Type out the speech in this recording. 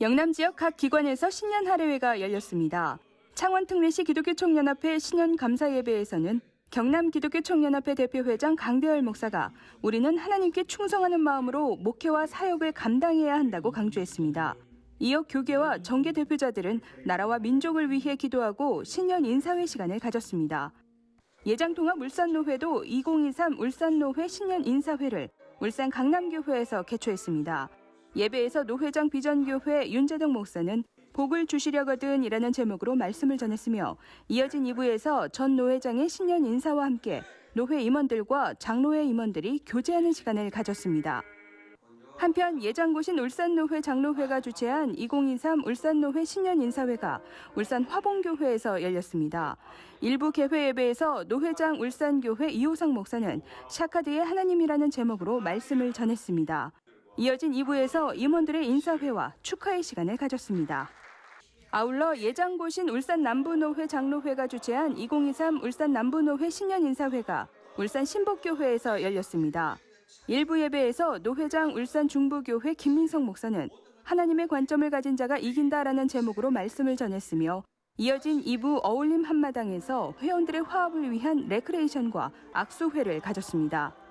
영남 지역 각 기관에서 신년 할애회가 열렸습니다. 창원 특례시 기독교 총연합회 신년 감사 예배에서는 경남 기독교 총연합회 대표회장 강대열 목사가 우리는 하나님께 충성하는 마음으로 목회와 사역을 감당해야 한다고 강조했습니다. 이어 교계와 정계 대표자들은 나라와 민족을 위해 기도하고 신년 인사회 시간을 가졌습니다. 예장통합 울산노회도 2023 울산노회 신년 인사회를 울산 강남교회에서 개최했습니다. 예배에서 노회장 비전교회 윤재덕 목사는 복을 주시려거든이라는 제목으로 말씀을 전했으며 이어진 2부에서 전 노회장의 신년 인사와 함께 노회 임원들과 장로회 임원들이 교제하는 시간을 가졌습니다. 한편 예장고신 울산노회 장로회가 주최한 2023 울산노회 신년 인사회가 울산 화봉교회에서 열렸습니다. 일부 개회 예배에서 노회장 울산교회 이호상 목사는 샤카드의 하나님이라는 제목으로 말씀을 전했습니다. 이어진 2부에서 임원들의 인사회와 축하의 시간을 가졌습니다. 아울러 예장고신 울산 남부노회 장로회가 주최한 2023 울산 남부노회 신년 인사회가 울산 신복교회에서 열렸습니다. 일부 예배에서 노회장 울산 중부교회 김민성 목사는 하나님의 관점을 가진 자가 이긴다라는 제목으로 말씀을 전했으며 이어진 2부 어울림 한마당에서 회원들의 화합을 위한 레크레이션과 악수회를 가졌습니다.